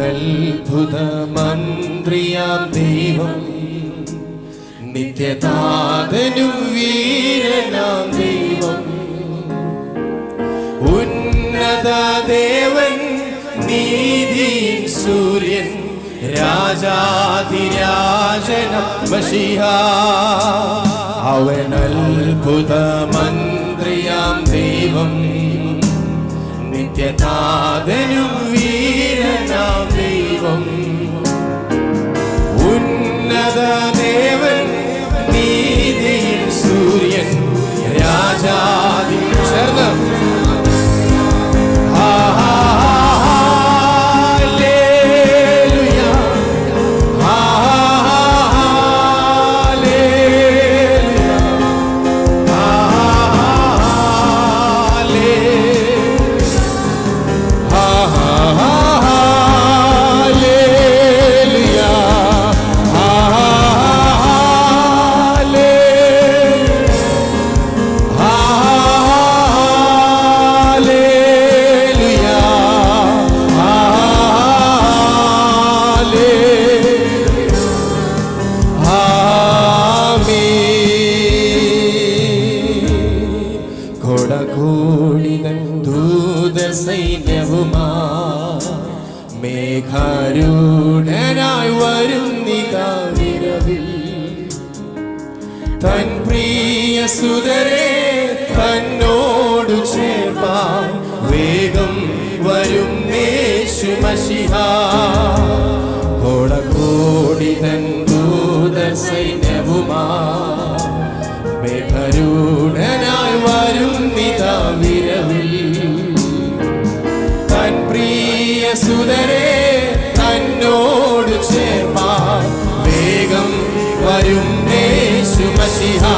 ഒരത്ഭുതമന്ത്രിയാം ദൈവം. നിത്യതാതനും വീരനാം ദൈവം. ഉന്നത ദേവൻ നീതിയിൻ സൂര്യൻ രാജാതിരാജന മഷിഹ. അവൻ അത്ഭുതമന്ത്രിയാം ദൈവം. നിത്യനാഥനും വീരനാം ദൈവം. ഉന്നത ദൂതസൈന്യവുമാ മേഘാരൂഢനായി വരുന്നിതാവിരവിൽ തൻ പ്രിയ സുതരെ തന്നോടു ചേർപ്പാൻ വേഗം വരും യേശുമശിഹ കോടകോടി തൻ ദൂത സൈന്യവുമാ. സുതരെ തന്നോട് ചേർപ്പാ വേഗം വരും യേശു മസിഹാ